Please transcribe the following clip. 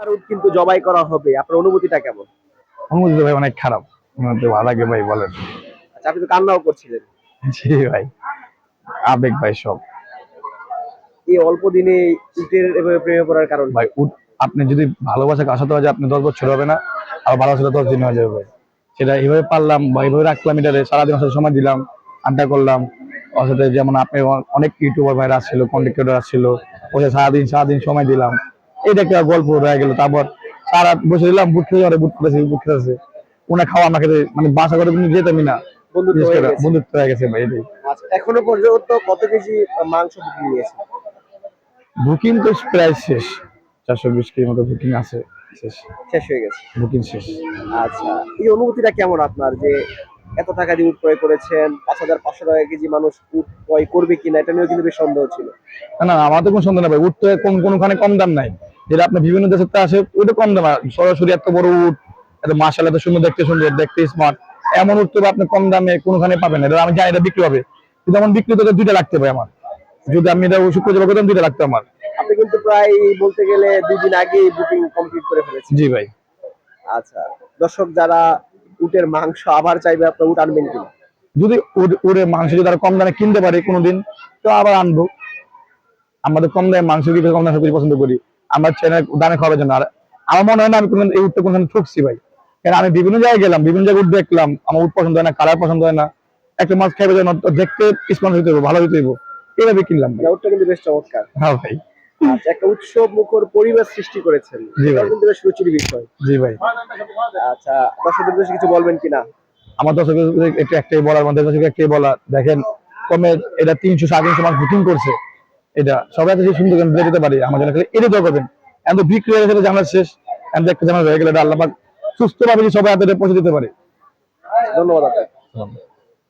উট কিন্তু জবাই করা হবে। আপনার অনুভূতিটা কেমন? অনুমতি ভাই অনেক খারাপ। ভালো লাগে ভাই বলেন। আচ্ছা আপনি তো কান্নাও করছিলেন। জি ভাই আবেগ ভাই সব। এই অল্প দিনে উটের এভাবে প্রেমে পড়ার কারণ ভাই উঠ আপনি যদি ভালোবাসা আসাতে হয় যে আপনি দশ বছর হবে না আর ভালোবাসাটা দশ দিন হয়ে যাবে ভাই। সেটা এইভাবে পারলাম বা এইভাবে রাখলাম এটারে সারাদিন সাথে সময় দিলাম আড্ডা করলাম। ওর সাথে যেমন আপনি অনেক ইউটিউবার ভাইরা আসছিল কন্টেক্টর আসছিল সাথে সারাদিন সারাদিন সময় দিলাম। এটা একটা গল্প রয়ে গেল। তারপর সারা বসে দিলাম বুট খেতে পারে বুট খেতেছে বুট খেতেছে। ওনা খাওয়া আমাকে মানে বাসা করে কিন্তু যেতামই না। বন্ধুত্ব হয়ে গেছে। হয়ে ভাই এটাই। আচ্ছা এখনও পর্যন্ত কত কেজি মাংস বুকিং নিয়েছে? বুকিং তো প্রায় শেষ। চারশো বিশ কেজির মতো বুকিং আছে শেষ। শেষ হয়ে গেছে। বুকিং শেষ। আচ্ছা এই অনুভূতিটা কেমন আপনার যে এত টাকা দিয়ে উট ক্রয় করেছেন পাঁচ হাজার পাঁচশো টাকা কেজি মানুষ উট ক্রয় করবে কিনা এটা নিয়েও কিন্তু বেশ সন্দেহ ছিল। না না আমার তো কোনো সন্দেহ নেই ভাই উঠ তো কোন কোনখানে কম দাম নাই। যেটা আপনি বিভিন্ন দেশের তো আসে ওইটা কম দাম। সরাসরি এত বড় উঠ এত মাসাল এত সুন্দর দেখতে সুন্দর দেখতে স্মার্ট এমন উঠ তো আপনি কম দামে কোনোখানে পাবেন না। এটা আমি জানি এটা বিক্রি হবে। কিন্তু আমার বিক্রি তো দুইটা লাগতে ভাই আমার। যদি আমি এটা শুক্র জবা করতাম দুইটা লাগতো আমার। আপনি কিন্তু প্রায় বলতে গেলে দুই দিন আগেই বুকিং কমপ্লিট করে ফেলেছেন। জি ভাই। আচ্ছা দর্শক যারা উটের মাংস আবার চাইবে আপনার উট আনবেন কিনা? যদি উড- উড়ে মাংস যদি তারা কম দামে কিনতে পারে কোনোদিন তো আবার আনব। আমাদের কম দামে মাংস দিতে কম দামে সবকিছু পছন্দ করি। আমার চ্যানেল দামে খাওয়ার জন্য। আর আমার মনে হয় না আমি কোনো এই উঠতে কোনোখানে ঠকছি ভাই। কারণ আমি বিভিন্ন জায়গায় গেলাম বিভিন্ন জায়গায় উঠ দেখলাম আমার উঠ পছন্দ হয় না কালার পছন্দ হয় না। একটা মাছ খাইবে যেন দেখতে স্পন্স হইতে হইব ভালো হইতে হইব। এইভাবে কিনলাম উটটা কিন্তু বেশ চমৎকার। হ্যাঁ ভাই। আচ্ছা একটা উৎসব মুখর পরিবেশ সৃষ্টি করেছেন। কিন্তু বেশ রুচির বিষয়। জি ভাই। আচ্ছা দর্শকদের উদ্দেশ্যে কিছু বলবেন কিনা? আমার দর্শকের একটু একটাই বলার মধ্যে দর্শক একটাই বলা দেখেন কমে এটা তিনশো সাড়ে তিনশো মাস বুকিং করছে। এটা সবাই যে সুন্দর করে দিতে পারি আমার জন্য খালি এটা দোয়া করবেন। এত বিক্রি হয়ে গেলে জানার শেষ এত একটা জানার হয়ে গেলে এটা আল্লাহ পাক সুস্থভাবে সবাই হাতে পৌঁছে দিতে পারে। ধন্যবাদ।